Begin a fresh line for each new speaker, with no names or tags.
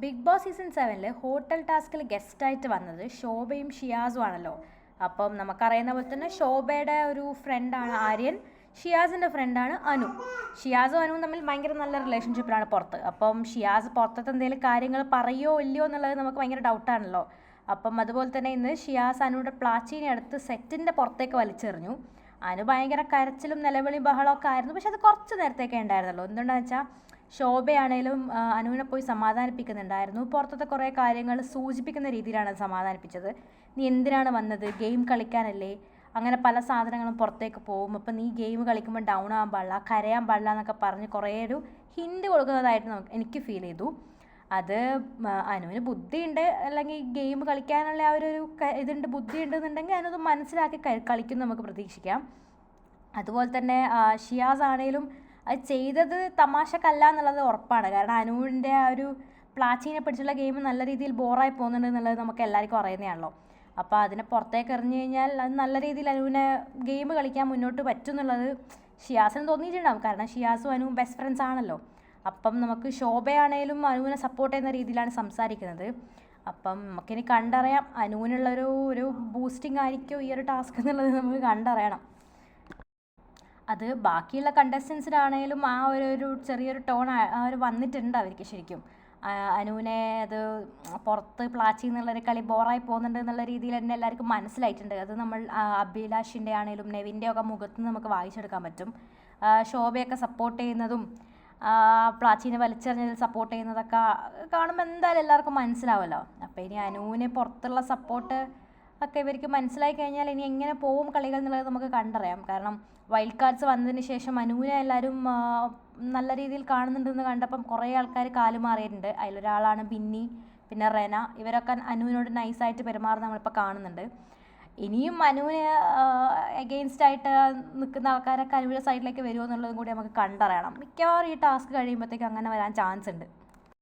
Big Boss season സെവനിൽ hotel ടാസ്കിൽ ഗസ്റ്റായിട്ട് വന്നത് ശോഭയും ഷിയാസും ആണല്ലോ. അപ്പം നമുക്കറിയുന്ന പോലെ തന്നെ ശോഭയുടെ ഒരു ഫ്രണ്ടാണ് ആര്യൻ ഷിയാസിന്റെ ഫ്രണ്ടാണ് അനു. ഷിയാസും അനുവും തമ്മിൽ ഭയങ്കര നല്ല റിലേഷൻഷിപ്പിലാണ് പുറത്ത്. അപ്പം ഷിയാസ് പുറത്തത്തെ എന്തെങ്കിലും കാര്യങ്ങൾ പറയോ ഇല്ലയോ എന്നുള്ളത് നമുക്ക് ഭയങ്കര ഡൗട്ടാണല്ലോ അപ്പം അതുപോലെ തന്നെ ഇന്ന് ഷിയാസ് അനുവിന്റെ പ്ലാച്ചീനെ അടുത്ത് സെറ്റിന്റെ പുറത്തേക്ക് വലിച്ചെറിഞ്ഞു. അനു ഭയങ്കര കരച്ചിലും നിലവിളിയും ബഹളമൊക്കെ ആയിരുന്നു. പക്ഷെ അത് കുറച്ച് നേരത്തേക്കേ ഉണ്ടായിരുന്നല്ലോ എന്തുകൊണ്ടാണെന്ന് വെച്ചാൽ ശോഭയാണേലും അനുവിനെ പോയി സമാധാനിപ്പിക്കുന്നുണ്ടായിരുന്നു. പുറത്തത്തെ കുറേ കാര്യങ്ങൾ സൂചിപ്പിക്കുന്ന രീതിയിലാണ് സമാധാനിപ്പിച്ചത്. നീ എന്തിനാണ് വന്നത്? ഗെയിം കളിക്കാനല്ലേ? അങ്ങനെ പല സാധനങ്ങളും പുറത്തേക്ക് പോകും. അപ്പം നീ ഗെയിം കളിക്കുമ്പോൾ ഡൗൺ ആകാൻ പാടില്ല കരയാൻ പാടില്ല എന്നൊക്കെ പറഞ്ഞ് കുറേ ഒരു ഹിൻഡ് കൊടുക്കുന്നതായിട്ട് നമുക്ക് എനിക്ക് ഫീൽ ചെയ്തു. അത് അനുവിന് ബുദ്ധിയുണ്ട്. അല്ലെങ്കിൽ ഗെയിം കളിക്കാനുള്ള ആ ഒരു ഇതുണ്ട് ബുദ്ധി ഉണ്ടെന്നുണ്ടെങ്കിൽ അതിനത് മനസ്സിലാക്കി കളിക്കും നമുക്ക് പ്രതീക്ഷിക്കാം. അതുപോലെ തന്നെ ഷിയാസ് ആണേലും അത് ചെയ്തത് തമാശക്കല്ല എന്നുള്ളത് ഉറപ്പാണ്. കാരണം അനുവിന്റെ ആ ഒരു പ്ലാച്ചീനെ പിടിച്ചുള്ള ഗെയിം നല്ല രീതിയിൽ ബോറായി പോകുന്നുണ്ട് എന്നുള്ളത് നമുക്ക് എല്ലാവർക്കും അറിയുന്നതാണല്ലോ അപ്പോൾ അതിനെ പുറത്തേക്ക് എറിഞ്ഞു കഴിഞ്ഞാൽ അത് നല്ല രീതിയിൽ അനുവിനെ ഗെയിം കളിക്കാൻ മുന്നോട്ട് പറ്റും എന്നുള്ളത് ഷിയാസിന് തോന്നിയിട്ടുണ്ടാവും. കാരണം ഷിയാസും അനുവും ബെസ്റ്റ് ഫ്രണ്ട്സ് ആണല്ലോ. അപ്പം നമുക്ക് ശോഭയാണേലും അനുവിനെ സപ്പോർട്ട് ചെയ്യുന്ന രീതിയിലാണ് സംസാരിക്കുന്നത്. അപ്പം നമുക്കിനി കണ്ടറിയാം അനുവിനുള്ളൊരു ഒരു ബൂസ്റ്റിംഗ് ആയിരിക്കും ഈ ഒരു ടാസ്ക് എന്നുള്ളത് നമുക്ക് കണ്ടറിയണം. അത് ബാക്കിയുള്ള കണ്ടസ്റ്റൻസിനാണേലും ആ ഒരു ഒരു ചെറിയൊരു ടോൺ ആ ഒരു വന്നിട്ടുണ്ട് അവർക്ക് ശരിക്കും. അനുവിനെ അത് പുറത്ത് പ്ലാച്ചി എന്നുള്ളൊരു കളി ബോറായി പോകുന്നുണ്ട് എന്നുള്ള രീതിയിൽ തന്നെ എല്ലാവർക്കും മനസ്സിലായിട്ടുണ്ട്. അത് നമ്മൾ അഭിലാഷിന്റെ ആണേലും നെവിന്റെ ഒക്കെ മുഖത്ത് നമുക്ക് വായിച്ചെടുക്കാൻ പറ്റും. ശോഭയൊക്കെ സപ്പോർട്ട് ചെയ്യുന്നതും പ്ലാച്ചീനെ വലിച്ചെറിഞ്ഞതിൽ സപ്പോർട്ട് ചെയ്യുന്നതൊക്കെ കാണുമ്പോൾ എന്തായാലും എല്ലാവർക്കും മനസ്സിലാവുമല്ലോ അപ്പോൾ ഇനി അനുവിന് പുറത്തുള്ള സപ്പോർട്ട് ഒക്കെ ഇവർക്ക് മനസ്സിലായി കഴിഞ്ഞാൽ ഇനി എങ്ങനെ പോവും കളികൾ എന്നുള്ളത് നമുക്ക് കണ്ടറിയാം. കാരണം വൈൽഡ് കാർഡ്സ് വന്നതിന് ശേഷം അനുവിനെ എല്ലാവരും നല്ല രീതിയിൽ കാണുന്നുണ്ടെന്ന് കണ്ടപ്പം കുറേ ആൾക്കാർ കാലുമാറിയിട്ടുണ്ട് അതിലൊരാളാണ് ബിന്നി പിന്നെ റെന. ഇവരൊക്കെ അനുവിനോട് നൈസായിട്ട് പെരുമാറുന്ന നമ്മളിപ്പോൾ കാണുന്നുണ്ട്. ഇനിയും അനുവിന് എഗെയിൻസ്റ്റ് ആയിട്ട് നിൽക്കുന്ന ആൾക്കാരൊക്കെ അനുവിന്റെ സൈഡിലേക്ക് വരുമോ എന്നുള്ളതും കൂടി നമുക്ക് കണ്ടറിയണം. മിക്കവാറും ഈ ടാസ്ക് കഴിയുമ്പോഴത്തേക്കും അങ്ങനെ വരാൻ ചാൻസ് ഉണ്ട്.